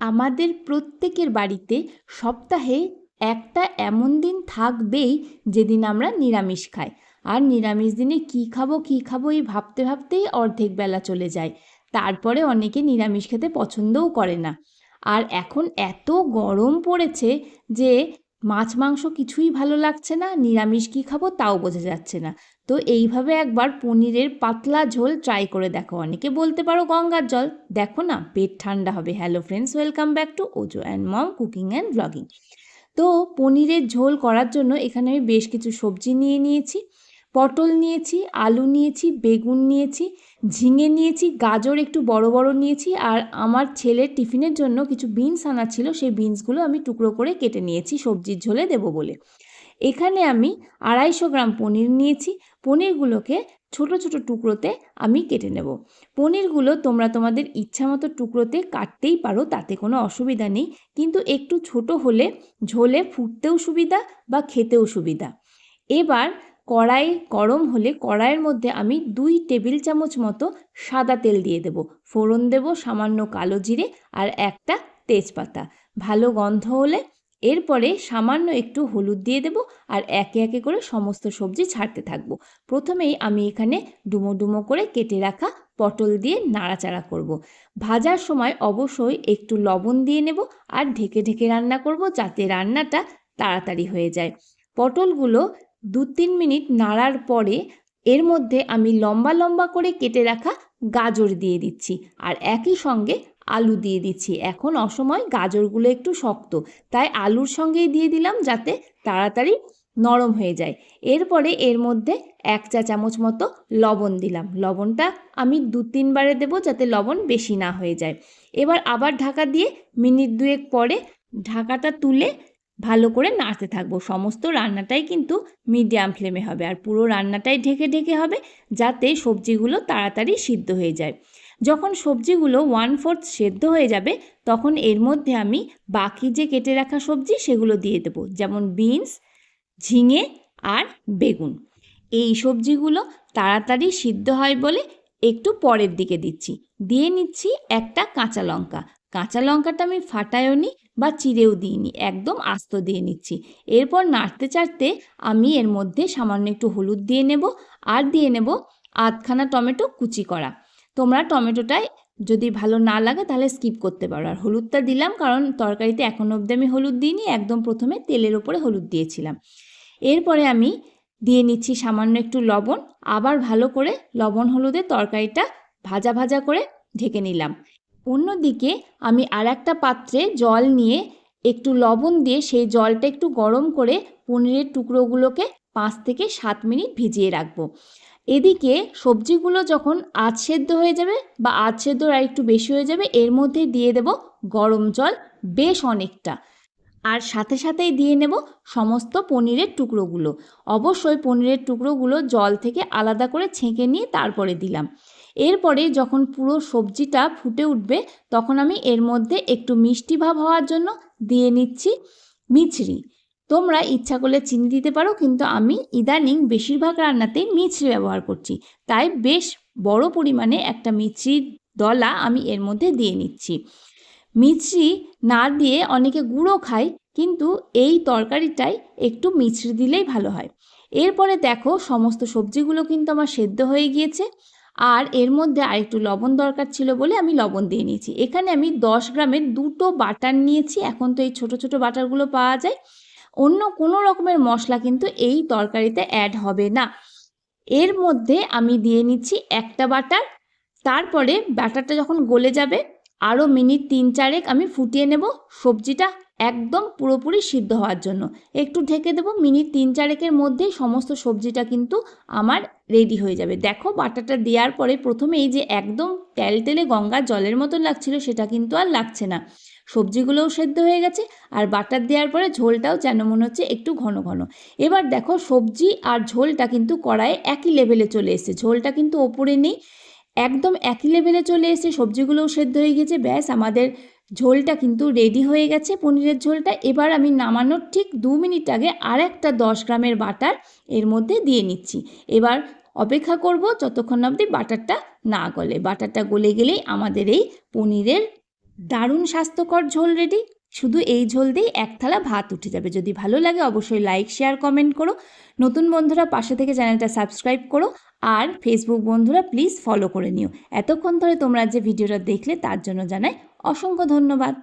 আমাদের প্রত্যেকের বাড়িতে সপ্তাহে একটা এমন দিন থাকবেই যেদিন আমরা নিরামিষ খাই। আর নিরামিষ দিনে কি খাব কি খাব, এই ভাবতে ভাবতেই অর্ধেক বেলা চলে যায়। তারপরে অনেকে নিরামিষ খেতে পছন্দও করে না। আর এখন এত গরম পড়েছে যে মাছ, মাংস কিছুই ভালো লাগছে না, নিরামিষ কী খাব তাও বোঝা যাচ্ছে না। তো এইভাবে একবার পনিরের পাতলা ঝোল ট্রাই করে দেখো। অনেকে বলতে পারো গঙ্গার জল। দেখো না, পেট ঠান্ডা হবে। Hello friends welcome back to Ojo and mom cooking and blogging তো পনিরের ঝোল করার জন্য এখানে আমি বেশ কিছু সবজি নিয়ে নিয়েছি। পটল নিয়েছি, আলু নিয়েছি, বেগুন নিয়েছি, ঝিঙে নিয়েছি, গাজর একটু বড় বড় নিয়েছি আর আমার ছেলের টিফিনের জন্য কিছু বিনস আনা ছিল, সেই বিনসগুলো আমি টুকরো করে কেটে নিয়েছি সবজির ঝোলে দেবো বলে। এখানে আমি আড়াইশো গ্রাম পনির নিয়েছি, পনিরগুলোকে ছোট ছোট টুকরোতে আমি কেটে নেব। পনিরগুলো তোমরা তোমাদের ইচ্ছা মতো টুকরোতে কাটতেই পারো, তাতে কোনো অসুবিধা নেই, কিন্তু একটু ছোট হলে ঝোলে ফুটতেও সুবিধা বা খেতেও সুবিধা। এবার কড়াই গরম হলে কড়াইয়ের মধ্যে আমি দুই টেবিল চামচ মতো সাদা তেল দিয়ে দেব। ফোড়ন দেব সামান্য কালো জিরে আর একটা তেজপাতা। ভালো গন্ধ হলে এরপরে সামান্য একটু হলুদ দিয়ে দেব আর একে একে করে সমস্ত সবজি ছাড়তে থাকব। প্রথমেই আমি এখানে ডুমো ডুমো করে কেটে রাখা পটল দিয়ে নাড়াচাড়া করব। ভাজার সময় অবশ্যই একটু লবণ দিয়ে নেব আর ঢেকে ঢেকে রান্না করব যাতে রান্নাটা তাড়াতাড়ি হয়ে যায়। পটলগুলো দু তিন মিনিট নাড়ার পরে এর মধ্যে আমি লম্বা লম্বা করে কেটে রাখা গাজর দিয়ে দিচ্ছি আর একই সঙ্গে আলু দিয়ে দিচ্ছি। এখন অসময় গাজরগুলো একটু শক্ত, তাই আলুর সঙ্গেই দিয়ে দিলাম যাতে তাড়াতাড়ি নরম হয়ে যায়। এরপরে এর মধ্যে এক চা চামচ মতো লবণ দিলাম। লবণটা আমি দু তিনবারে দেবো যাতে লবণ বেশি না হয়ে যায়। এবার আবার ঢাকা দিয়ে মিনিট দুয়েক পরে ঢাকাটা তুলে ভালো করে নাড়তে থাকব। সমস্ত রান্নাটাই কিন্তু মিডিয়াম ফ্লেমে হবে আর পুরো রান্নাটাই ঢেকে ঢেকে হবে যাতে সবজিগুলো তাড়াতাড়ি সিদ্ধ হয়ে যায়। যখন সবজিগুলো ওয়ান ফোর্থ সেদ্ধ হয়ে যাবে, তখন এর মধ্যে আমি বাকি যে কেটে রাখা সবজি সেগুলো দিয়ে দেবো, যেমন বিনস ঝিঙে আর বেগুন। এই সবজিগুলো তাড়াতাড়ি সিদ্ধ হয় বলে একটু পরের দিকে দিচ্ছি। দিয়ে নিচ্ছি একটা কাঁচা লঙ্কা। কাঁচা লঙ্কাটা আমি ফাটায়ও নি বা চিড়েও দিইনি একদম আস্ত দিয়ে নিচ্ছি। এরপর নাড়তে চাড়তে আমি এর মধ্যে সামান্য একটু হলুদ দিয়ে নেব আর দিয়ে নেব আধখানা টমেটো কুচি করা। তোমরা টমেটোটায় যদি ভালো না লাগে তাহলে স্কিপ করতে পারো। আর হলুদটা দিলাম কারণ তরকারিতে এখন অবধি আমি হলুদ দিইনি, একদম প্রথমে তেলের ওপরে হলুদ দিয়েছিলাম। এরপরে আমি দিয়ে নিচ্ছি সামান্য একটু লবণ। আবার ভালো করে লবণ হলুদের তরকারিটা ভাজা ভাজা করে ঢেকে নিলাম। অন্যদিকে আমি আর একটা পাত্রে জল নিয়ে একটু লবণ দিয়ে সেই জলটা একটু গরম করে পনিরের টুকরোগুলোকে পাঁচ থেকে সাত মিনিট ভিজিয়ে রাখব। এদিকে সবজিগুলো যখন আধ সেদ্ধ হয়ে যাবে বা আধ সেদ্ধ আর একটু বেশি হয়ে যাবে, এর মধ্যে দিয়ে দেব গরম জল বেশ অনেকটা। আর সাথে সাথেই দিয়ে নেব সমস্ত পনিরের টুকরোগুলো। অবশ্যই পনিরের টুকরোগুলো জল থেকে আলাদা করে ছেঁকে নিয়ে তারপরে দিলাম। এরপরে যখন পুরো সবজিটা ফুটে উঠবে, তখন আমি এর মধ্যে একটু মিষ্টি ভাব হওয়ার জন্য দিয়ে নিচ্ছি মিছরি। তোমরা ইচ্ছা করলে চিনি দিতে পারো, কিন্তু আমি ইদানিং বেশিরভাগ রান্নাতেই মিছরি ব্যবহার করছি। তাই বেশ বড় পরিমাণে একটা মিছরির দলা আমি এর মধ্যে দিয়ে নিচ্ছি। মিছরি না দিয়ে অনেকে গুঁড়ো খায়, কিন্তু এই তরকারিটাই একটু মিছরি দিলেই ভালো হয়। এরপরে দেখো সমস্ত সবজিগুলো কিন্তু আমার সেদ্ধ হয়ে গিয়েছে। আর এর মধ্যে আরেকটু লবণ দরকার ছিল বলে আমি লবণ দিয়ে নিয়েছি। এখানে আমি দশ গ্রামের দুটো বাটার নিয়েছি। এখন তো এই ছোট ছোট বাটারগুলো পাওয়া যায়। অন্য কোনো রকমের মশলা কিন্তু এই তরকারিতে অ্যাড হবে না। এর মধ্যে আমি দিয়ে নিচ্ছি একটা বাটার। তারপরে বাটারটা যখন গলে যাবে আরও মিনিট তিন চারেক আমি ফুটিয়ে নেব সবজিটা একদম পুরোপুরি সিদ্ধ হওয়ার জন্য। একটু ঢেকে দেবো, মিনিট তিন চারেকের মধ্যেই সমস্ত সবজিটা কিন্তু আমার রেডি হয়ে যাবে। দেখো বাটারটা দেওয়ার পরে প্রথমে এই যে একদম তেলে গঙ্গা জলের মতন লাগছিল সেটা কিন্তু আর লাগছে না। সবজিগুলোও সেদ্ধ হয়ে গেছে আর বাটার দেওয়ার পরে ঝোলটাও যেন মনে হচ্ছে একটু ঘন ঘন। এবার দেখো সবজি আর ঝোলটা কিন্তু কড়াইয়ে একই লেভেলে চলে এসেছে। ঝোলটা কিন্তু ওপরে নেই একদম একই লেভেলে চলে এসে সবজিগুলোও সেদ্ধ হয়ে গেছে, ব্যাস আমাদের ঝোলটা কিন্তু রেডি হয়ে গেছে, পনিরের ঝোলটা। এবার আমি নামানোর ঠিক দু মিনিট আগে আর একটা দশ গ্রামের বাটার এর মধ্যে দিয়ে নিচ্ছি। এবার অপেক্ষা করব যতক্ষণ অবধি বাটারটা না গলে। বাটারটা গলে গেলেই আমাদের এই পনিরের দারুণ স্বাস্থ্যকর ঝোল রেডি শুধু এই ঝোল দিয়েই এক থালা ভাত উঠে যাবে। যদি ভালো লাগে অবশ্যই লাইক শেয়ার কমেন্ট করো। নতুন বন্ধুরা পাশে থেকে চ্যানেলটা সাবস্ক্রাইব করো। আর ফেসবুক বন্ধুরা প্লিজ ফলো করে নিও। এতক্ষণ ধরে তোমরা যে ভিডিওটা দেখলে তার জন্য জানাই অসংখ্য ধন্যবাদ।